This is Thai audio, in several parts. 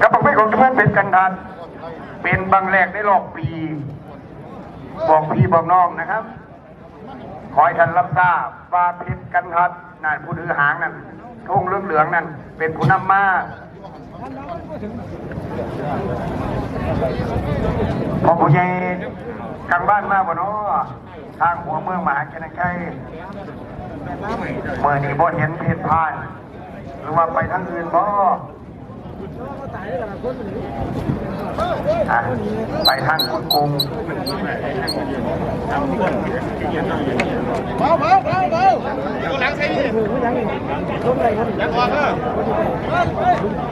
กระปักไม่ของทุกท่านเป็นกันทันเป็นบางแรกได้รอบปี บอกพี่บอกน้องนะครับขอให้ท่านรับทราบว่าเพชรกันทัดนั่นผู้ถือหางนั่นทุ่งเหลืองๆนั่นเป็นผู้นำมา พอผู้ใหญ่กลางบ้านมาบ่เนาะทางหัวเมืองมหาชนชัยเมื่อนี้บ่เห็นเพชรพาน หรือว่าไปทางอื่นบ่อไปทางคุณกรุงเบาเบาเบาเบาหลังใส่ดิหลังออกเออ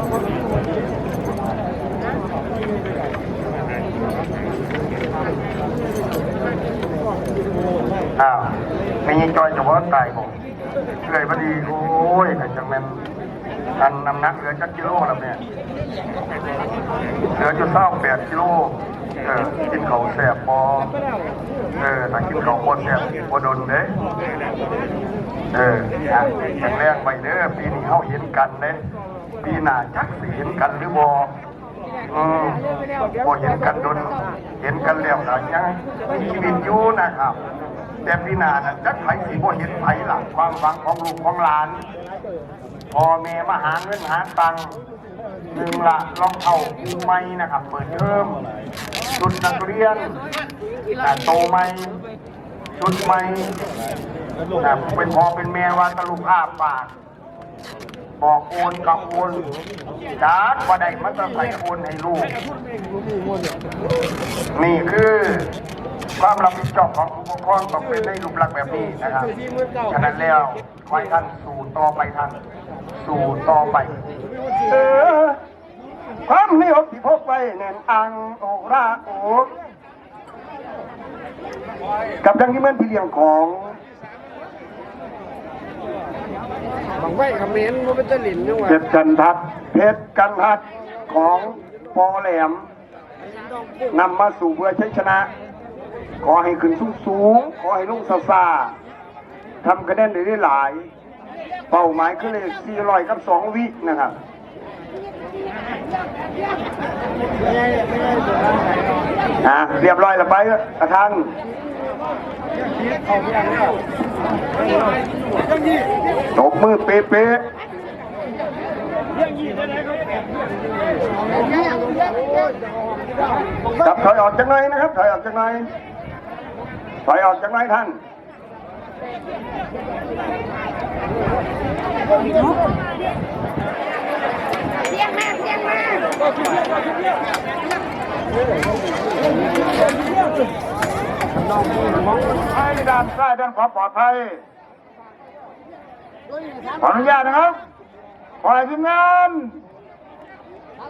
อ้าวไม่ยิง จอยจะว่าตายผมเหื่อยพอดีโอ้ยแต่จังแม่นอันน้ำหนักเหลือจักกิโลแล้วเนี่ยเหลือจุดเศร้าแปดกิโลเออกินเขาแสบพอเออถ้ากินเขาวคนแสบพอดนเด้เอออะแข็งแรงไปเด้อปีนี้เขาเห็นกันเด้ปีหน้าจักสิเห็นกันหรือบ่อืมบ่เห็นกันโดนเห็นกันแล้วนะยังมีชีวิตอยู่นะครับ แต่ปีหน้าน่ะจักไผสิบ่เห็นไผหลังความหวังของลูกของหลานพ่อแม่มาหาเงินหาตังค์หนึ่งละรองเท้าคู่ใหม่นะครับ เปิดเทอมชุดนักเรียนอ่โตใหม่ชุดใหม่อ่เป็นพ่อเป็นแม่ว่าตะลุกอาปากบอกโอนกับโอนจากว่าได้มันจะใส่โอนให้ลูก นี่คือ ความรับผิดชอบของผู้ปกครองต้องเป็นในรูปลักษณ์แบบนี้นะครับฉะนั้นแล้วขอให้ท่านสู่ต่อไปท่านสู่ต่อไปเออความนิยมที่พกไปแน่นอังโอราโอกับดังที่เมื่อพี่เลี้ยงของบังไว้คอมเมนต์ว่าเป็นตะหลินจังหวะเพชรกันทัดเพชรกันทัดของปอแหลมนำมาสู่เพื่อชัยชนะ ขอให้ขึ้นสูงสูง ขอให้ลุงซาซาทำคะแนนได้หลาย เป้าหมายคือเลข400กับ 2 วินะครับอะเรียบร้อยแล้วไปกระทันตบมือเป๊ะจับถอยออกจากไหนอยนะครับ ถอยออกจากไหนอย ถอยออกจากไหนอยท่านเสียงมาเสียงมาให้ด้านซ้ายด้านขวาปลอดภัยขออนุญาตนะครับขอให้ทีมงาน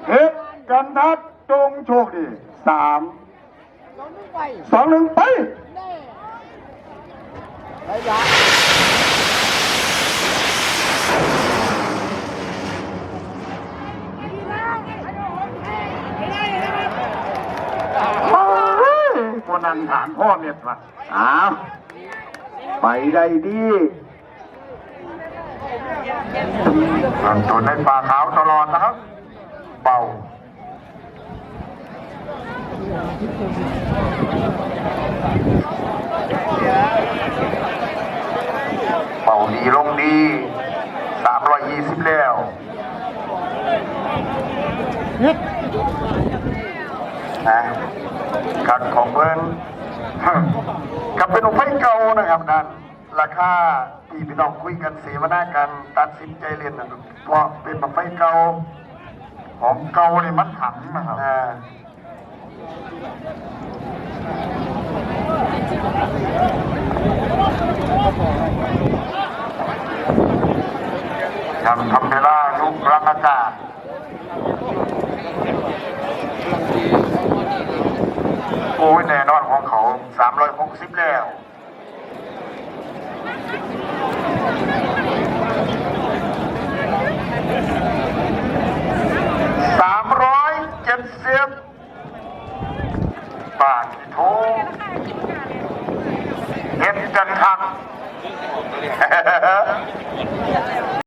เพชรกันทัดจงโชคดีสามสองหนึ่งไป คนนั้นถามพ่อเมียว่าอ้าวไปได้ดีทำตัวในป่าขาวตลอดนะครับเป่า ป่าดีลงดีสามร้อยยี่สิบแล้วนะกัดของเพิ่นกับเป็นอุปไฟเก่านะครับนั่นราคาที่พี่น้องคุยกันเสวนากันตัดสินใจเรียนนะเพราะเป็นอุปไฟเก่าของเก่าในมันถังนะครับอ่า ทำทำเวลาทุกรังอากาศโอ้ยแน่นอนของเขาสามร้อยหกสิบแล้วสามร้อยเจ็ดสิบบาทที่โทเห็นกันคัก